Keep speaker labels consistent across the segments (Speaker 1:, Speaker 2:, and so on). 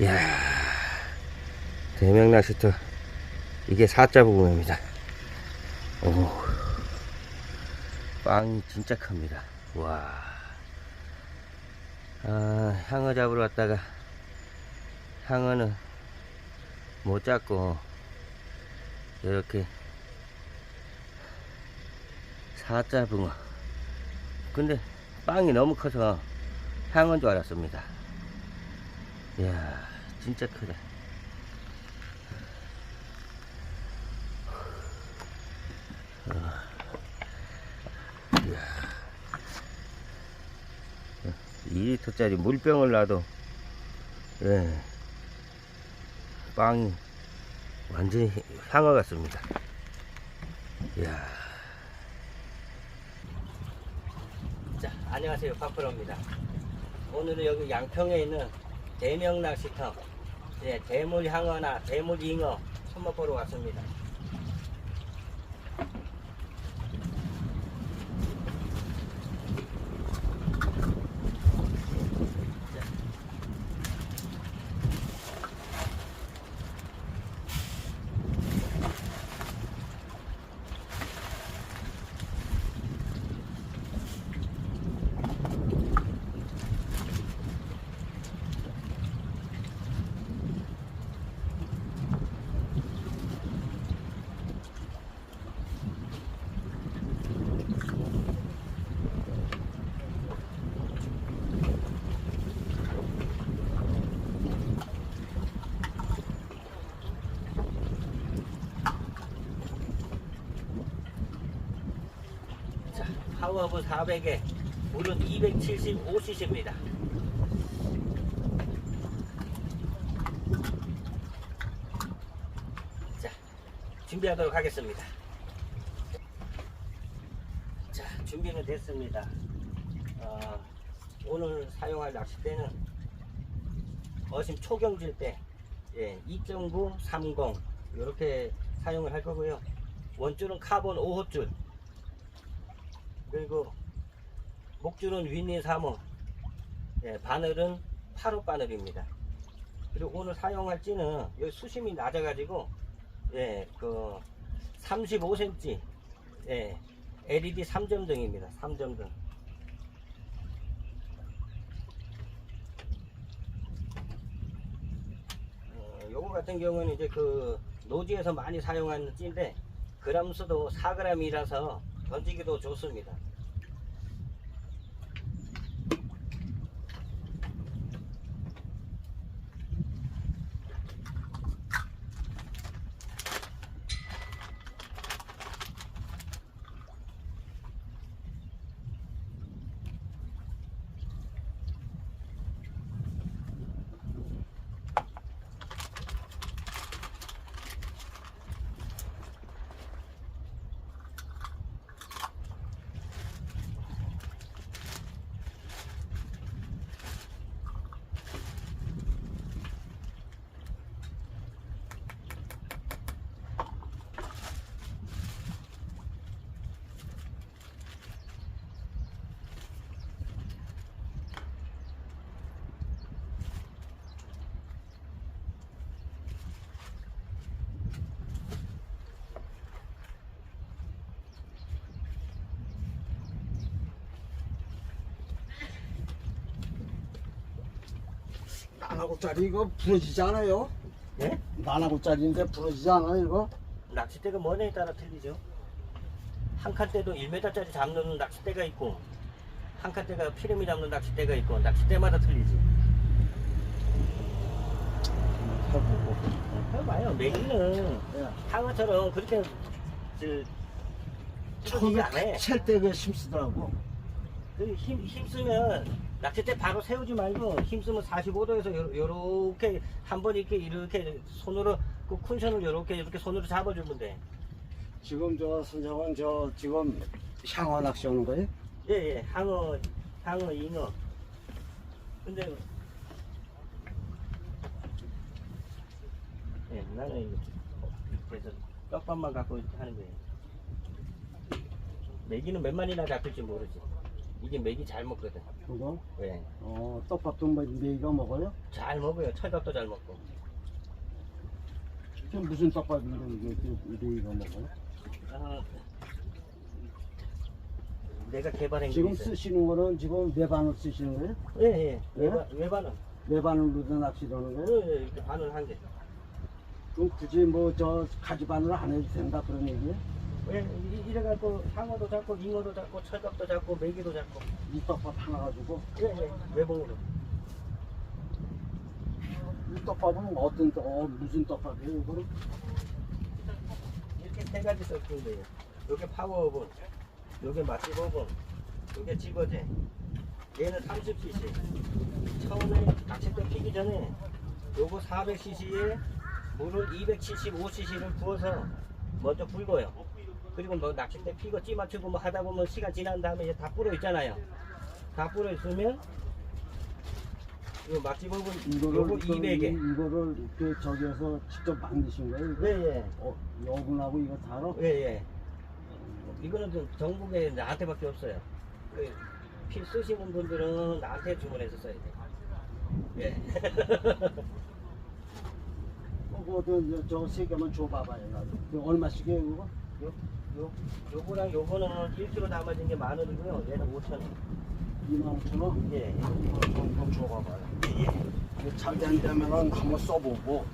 Speaker 1: 이야, 대명 낚시터. 이게 사자 부분입니다. 오, 빵이 진짜 큽니다. 와. 아, 향어 잡으러 왔다가, 향어는 못 잡고, 이렇게, 사자 붕어. 근데, 빵이 너무 커서, 향어인 줄 알았습니다. 이야, 진짜 크다. 이야. 2리터짜리 물병을 놔도, 예, 빵이 완전히 향어 같습니다. 이야. 자, 안녕하세요. 파프로입니다. 오늘은 여기 양평에 있는 대명 낚시터, 예, 대물 향어나 대물 잉어 손맛 보러 왔습니다. 자, 파워브 400에 물은 275cc입니다. 자, 준비하도록 하겠습니다. 자, 준비는 됐습니다. 어, 오늘 사용할 낚싯대는 어심 초경질 때 예, 2.9, 30 이렇게 사용을 할 거고요. 원줄은 카본 5호줄 그리고 목줄은 윈니 3호 예, 바늘은 8호 바늘입니다. 그리고 오늘 사용할 찌는 여기 수심이 낮아 가지고 예, 그 35cm 예, LED 3점 등입니다. 3점등. 어, 요거 같은 경우는 이제 그 노지에서 많이 사용하는 찌인데 그람 수도 4g이라서 던지기도 좋습니다.
Speaker 2: 나나고짜리 이거 부러지지 않아요?
Speaker 1: 예?
Speaker 2: 나나고짜리인데 부러지지 않아요 이거?
Speaker 1: 낚싯대가 뭐냐에 따라 틀리죠. 한 칸대도 1m짜리 잡는 낚싯대가 있고 한 칸대가 피레미 잡는 낚싯대가 있고 낚싯대마다 틀리지.
Speaker 2: 해보고
Speaker 1: 해봐요. 메기는
Speaker 2: 예.
Speaker 1: 상어처럼 그렇게 저
Speaker 2: 처음에
Speaker 1: 않아.
Speaker 2: 찰때그 힘쓰더라고
Speaker 1: 그 힘, 힘쓰면 낚싯 대 바로 세우지 말고 힘쓰면 45도에서 요, 요렇게 한 번 이렇게 이렇게 손으로 그 쿤션을 요렇게 이렇게 손으로 잡아주면 돼.
Speaker 2: 지금 저 선생은 저 지금 향어 낚시 오는 거예요?
Speaker 1: 예, 예. 항어, 항어, 잉어. 근데, 예, 나는 그래서 떡밥만 갖고 하는 거예요. 메기는 몇 마리나 잡힐지 모르지. 이게 맥이 잘 먹거든.
Speaker 2: 그거?
Speaker 1: 예.
Speaker 2: 어, 떡밥도 뭐 메이가 먹어요?
Speaker 1: 잘 먹어요. 철밥도 잘 먹고.
Speaker 2: 지금 무슨 떡밥인데 이게 그 메이가 먹어요?
Speaker 1: 아, 내가 개발한 게
Speaker 2: 지금
Speaker 1: 있어요.
Speaker 2: 쓰시는 거는 지금 외반을 쓰시는 거예요?
Speaker 1: 예, 예.
Speaker 2: 예?
Speaker 1: 외반, 외반은.
Speaker 2: 외반으로도 낚시를 하는 거예요?
Speaker 1: 예, 예, 이렇게 바늘 한 개.
Speaker 2: 그럼 굳이 뭐 저 가지반을 안 해도 된다 그런 얘기예요?
Speaker 1: 예, 이- 이래갖고 상어도 잡고, 잉어도 잡고, 철갑도 잡고, 메기도 잡고.
Speaker 2: 이 떡밥 하나 가지고
Speaker 1: 예, 예. 외봉으로.
Speaker 2: 이 떡밥은 어떤 떡, 어, 무슨 떡밥이에요 이거는?
Speaker 1: 이렇게 세 가지 섞인 거예요. 요게 파워 오븐, 요게 맛집 오븐, 요게 집어제. 얘는 30cc. 처음에 낚싯대 피기 전에 요거 400cc에 물을 275cc를 부어서 먼저 불고요. 그리고 뭐 낚싯대 피고 찌 맞추고 뭐 하다 보면 시간 지난 다음에 이제 다 불어 있잖아요. 다 불어 있으면 요 맛집 오븐 요거
Speaker 2: 이거를
Speaker 1: 200에.
Speaker 2: 이거를 이렇게 저기에서 직접 만드신 거예요? 이거?
Speaker 1: 예, 예.
Speaker 2: 어, 여분하고 이거 다로?
Speaker 1: 예, 예. 이거는 좀 전국에 나한테밖에 없어요. 그, 필 쓰시는 분들은 나한테 주문해서 써야 돼. 예.
Speaker 2: 어, 그거 저세 개만 줘봐봐요. 나도. 이거 얼마씩이에요 이거?
Speaker 1: 요, 요, 요거랑 요거는 1kg 담아진 게 만 원이고요. 얘는 5천 원.
Speaker 2: 2만 5천 원?
Speaker 1: 예.
Speaker 2: 좀, 좀 줘봐봐요. 이거 잘 된다면 한번 써보고.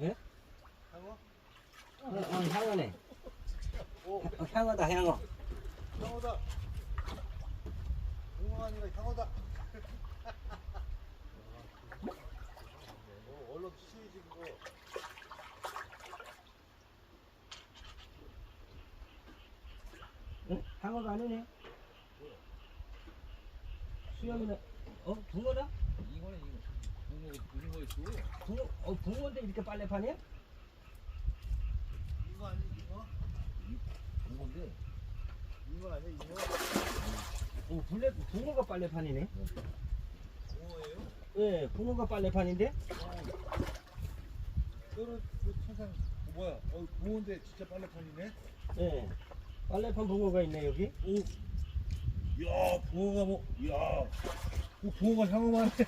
Speaker 1: 예? 향어? 어, 어, 향어네. 어, 향어다, 향어.
Speaker 3: 향어다. 아니라 향어다. 어, 얼른 치지 그거.
Speaker 1: 응? 향어가 아니네. 수염이네. 어, 붕어다?
Speaker 4: 이거는 이거 붕어 붕어 있고
Speaker 1: 붕어, 어, 붕어인데 이렇게 빨래판이야?
Speaker 3: 이거 아니 이거?
Speaker 4: 붕어인데
Speaker 3: 이거 아니야 이거?
Speaker 1: 어, 블랙, 붕어가 빨래판이네.
Speaker 3: 붕어예요?
Speaker 1: 예, 붕어가 빨래판인데?
Speaker 3: 너는 그 천상 어, 뭐야? 어 붕어인데 진짜 빨래판이네.
Speaker 1: 예. 빨래판 붕어가 있네, 여기.
Speaker 3: 오. 야 붕어가 뭐? 야. 오, 붕어가 향어만 해.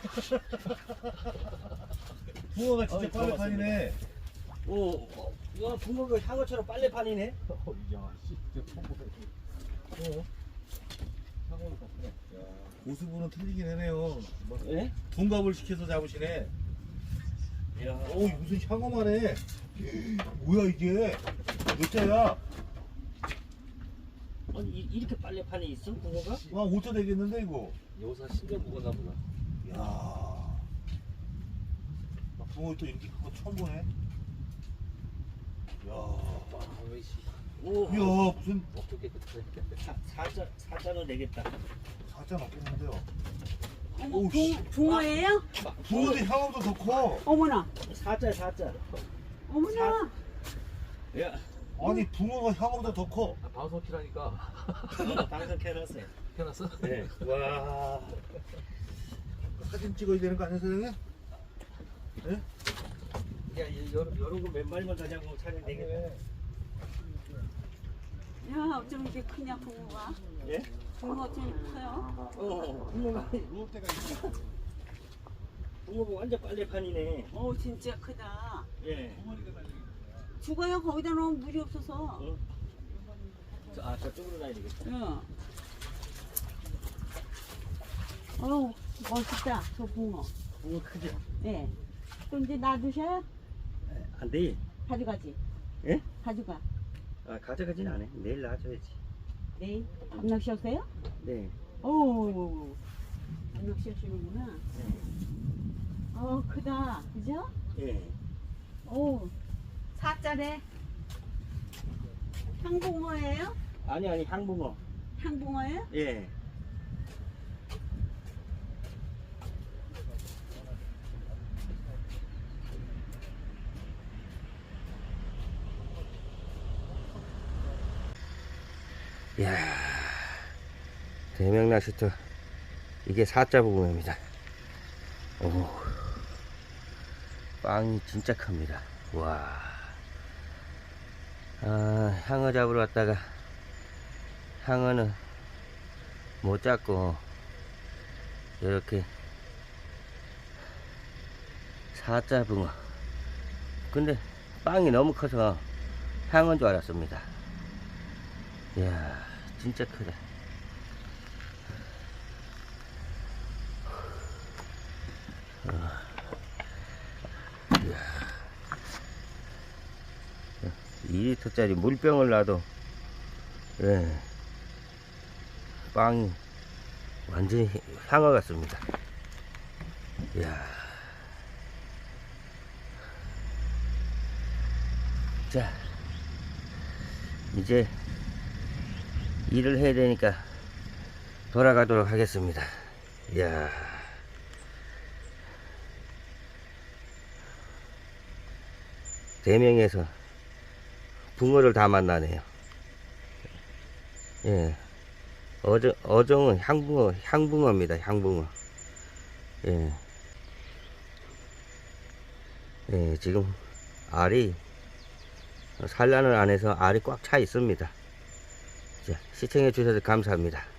Speaker 3: 붕어가 진짜
Speaker 1: 어이,
Speaker 3: 빨래판이네.
Speaker 1: 오, 어, 와, 붕어가 향어처럼 빨래판이네.
Speaker 3: 어, 야, 씨, 진짜 보네.
Speaker 1: 어.
Speaker 3: 향어를 봤구나. 야, 고수분은 틀리긴 하네요. 뭐,
Speaker 1: 예?
Speaker 3: 둔갑을 시켜서 잡으시네.
Speaker 1: 야,
Speaker 3: 오 무슨 향어만 해 뭐야 이게 몇 자야
Speaker 1: 아니, 이- 이렇게 빨래판이 있어, 붕어가?
Speaker 3: 와 5자 되겠는데 이거
Speaker 4: 여사 신경 먹었나 보다.
Speaker 3: 야 붕어 또 이렇게 그거 처음 보네 야,
Speaker 4: 아왜 씨.
Speaker 1: 오,
Speaker 3: 야 무슨
Speaker 4: 어떻게
Speaker 1: 사, 사자, 사자로 내겠다.
Speaker 3: 사자 없겠는데요
Speaker 5: 어머,
Speaker 3: 오우, 씨.
Speaker 5: 붕, 붕어예요?
Speaker 3: 붕어도 향어도 더 커
Speaker 5: 어머나,
Speaker 1: 사자, 사자.
Speaker 5: 어머나.
Speaker 1: 야,
Speaker 3: 아니 붕어가 향어보다 더 커
Speaker 4: 아, 방송 키라니까
Speaker 1: 방송 켜놨어요.
Speaker 4: 켜놨어?
Speaker 1: 네. 와,
Speaker 3: 사진 찍어야 되는 거 아니야 사장님?
Speaker 1: 야, 이- 요, 요런 거몇 마리만 더 잡으면 촬영 되겠다.
Speaker 5: 야, 어쩜 이렇게 크냐, 붕어가.
Speaker 1: 예?
Speaker 5: 붕어 어쩜 커요?
Speaker 1: 어, 붕어가,
Speaker 3: 누울 때가 있어
Speaker 1: 붕어가 완전 빨래판이네.
Speaker 5: 오, 진짜 크다.
Speaker 1: 예.
Speaker 5: 죽어요, 거기다 놓으면 물이 없어서.
Speaker 1: 어? 저, 아, 저쪽으로 가야 되겠다.
Speaker 5: 응. 어우, 멋있다, 저 붕어.
Speaker 1: 붕어 크죠?
Speaker 5: 예. 또 이제 놔두셔요?
Speaker 1: 안 돼.
Speaker 5: 가져가지.
Speaker 1: 예?
Speaker 5: 가져가.
Speaker 1: 아, 가져가진 않아. 내일 놔줘야지.
Speaker 5: 네. 밤낚시 하세요?
Speaker 1: 네.
Speaker 5: 오, 밤낚시 하시는구나. 어, 크다. 그죠?
Speaker 1: 예.
Speaker 5: 오, 사자래. 향붕어예요?
Speaker 1: 아니, 아니, 향붕어.
Speaker 5: 향붕어예요?
Speaker 1: 예. 이야, 대명 낚시터. 이게 사자 부금입니다. 오, 빵이 진짜 큽니다. 와. 아, 향어 잡으러 왔다가, 향어는 못 잡고, 이렇게, 사자 붕어. 근데, 빵이 너무 커서, 향어인 줄 알았습니다. 이야, 진짜 크다. 아, 이야. 2리터짜리 물병을 놔도, 예, 빵이 완전히 향어 같습니다. 이야. 자, 이제 일을 해야 되니까 돌아가도록 하겠습니다. 이야. 대명에서 붕어를 다 만나네요. 예. 어정, 어정은 향붕어, 향붕어입니다. 향붕어. 예. 예, 지금 알이 산란을 안 해서 알이 꽉 차 있습니다. 자, 시청해 주셔서 감사합니다.